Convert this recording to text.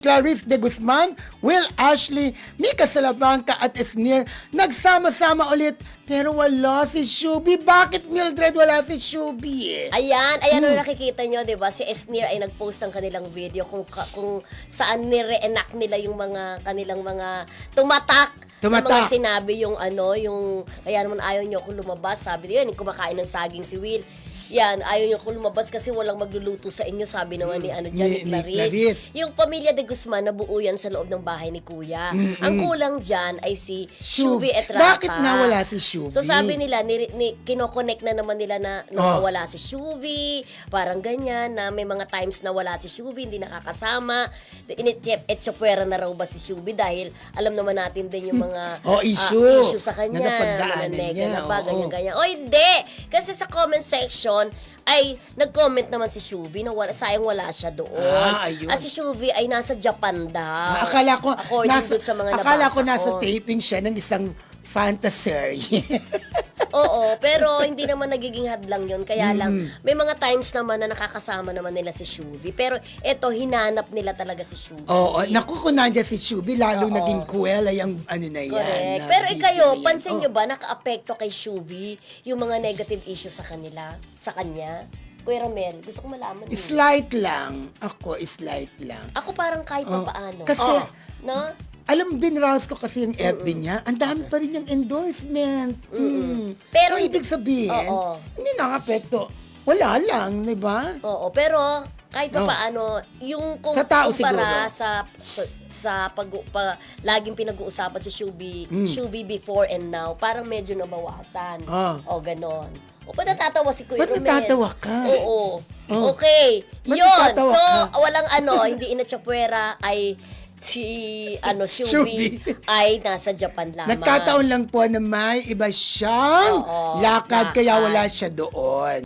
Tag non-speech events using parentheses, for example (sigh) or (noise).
Clarice de Guzman, Will Ashley, Mika Salamanca at Esnir nagsama-sama ulit pero wala si Shubi. Bakit Mildred wala si Shubi eh? Ayan, ayan ang nakikita nyo, 'di ba? Si Esnir ay nag-post ng kanilang video kung kung saan ni-reenact nila yung mga kanilang mga tumatak. na Tumatak. mga sinabi yung ano, yung kaya naman ayaw niyo ako lumabas. Sabi niya, yun, kumakain ng saging si Will. Yan, ayaw niyo ako lumabas kasi walang magluluto sa inyo, sabi naman ni ano dyan, Ni- ni, Clarice. Clarice. Yung pamilya de Guzman, nabuo yan sa loob ng bahay ni Kuya. Ang kulang dyan ay si Shubi. Etrapa. Bakit nga wala si Shubi? So sabi nila, ni, ni, kinoconnect na naman nila na Oh. nawawala si Shuvi, parang ganyan, na may mga times na wala si Shuvi, hindi nakakasama. Initsepwera na raw ba si Shuvi dahil alam naman natin din yung mga (laughs) Oh, ah, issue. issue sa kanya. Na napagdaanan mga nega niya, na ba, oo. ganyan, ganyan. O hindi! Kasi sa comment section, ay nag-comment naman si Shuvi na wala, sayang wala siya doon. Ah, ayun. At si Shuvi ay nasa Japan daw. akala ko According nasa dun sa mga akala nabasa ko nasa taping siya ng isang fantasy. (laughs) Oo, pero hindi naman nagiging hadlang yun. Kaya lang, may mga times naman na nakakasama naman nila si Shuvi. Pero eto, hinanap nila talaga si Shuvi. Oo, naku kung nandiyan si Shubi, lalo Oo. naging kuwela yung ano na yan. Correct. na Pero video ikayo, na yan. pansin Oh. nyo ba, naka-apekto kay Shuvi yung mga negative issues sa kanila, sa kanya? Kuya Ramel, gusto ko malaman. eh. Slight lang. Ako, slight lang. Ako parang kahit Oh, pa paano. kasi- no? Alam, binrouse ko kasi yung FB niya. Ang dami pa rin yung endorsement. Mm. Pero so, hindi- ibig sabihin, Oo. hindi nakapekto. Wala lang, di ba? Oo, pero kahit pa Oh. paano, yung kung Sa tao kumpara siguro. sa sa, sa pag, pa, laging pinag-uusapan sa Shubi, Mm. Shubi before and now, parang medyo nabawasan. Ah. O ganon. O ba't natatawa si Kuya Ba't Romel? natatawa ka? Oo. Oh. Okay. Ba't Yun. natatawa So, ka? walang ano, hindi inatsapwera ay si ano Shubi Shubi. ay nasa Japan lamang. Nagkataon lang po na may iba siyang Oo, lakad, kaya lakad. wala siya doon.